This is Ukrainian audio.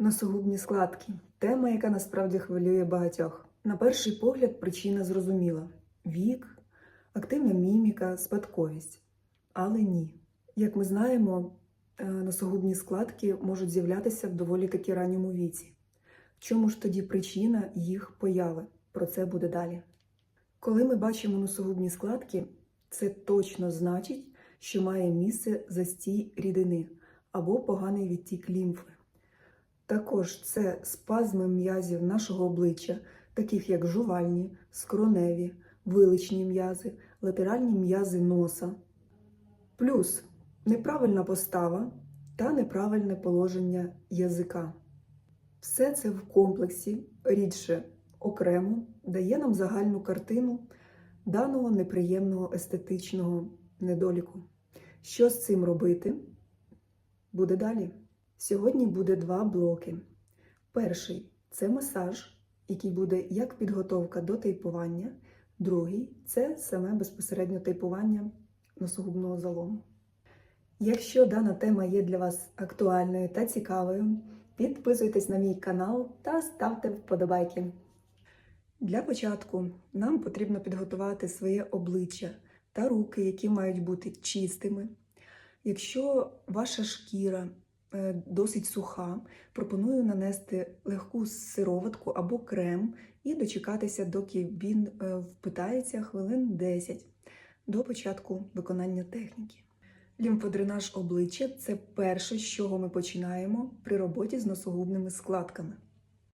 Носогубні складки тема, яка насправді хвилює багатьох. На перший погляд, причина зрозуміла: вік, активна міміка, спадковість. Але ні. Як ми знаємо, е, носогубні складки можуть з'являтися в доволі таки ранньому віці. В чому ж тоді причина їх появи? Про це буде далі. Коли ми бачимо носогубні складки, це точно значить, що має місце застій рідини або поганий відтік лімфи. Також це спазми м'язів нашого обличчя, таких як жувальні, скроневі, виличні м'язи, латеральні м'язи носа, плюс неправильна постава та неправильне положення язика. Все це в комплексі, рідше окремо, дає нам загальну картину даного неприємного естетичного недоліку. Що з цим робити? Буде далі. Сьогодні буде два блоки. Перший це масаж, який буде як підготовка до тейпування. Другий це саме безпосередньо тейпування носогубного залому. Якщо дана тема є для вас актуальною та цікавою, підписуйтесь на мій канал та ставте вподобайки. Для початку нам потрібно підготувати своє обличчя та руки, які мають бути чистими. Якщо ваша шкіра досить суха, пропоную нанести легку сироватку або крем і дочекатися, доки він е, впитається хвилин 10 до початку виконання техніки. Лімфодренаж обличчя це перше, з чого ми починаємо при роботі з носогубними складками.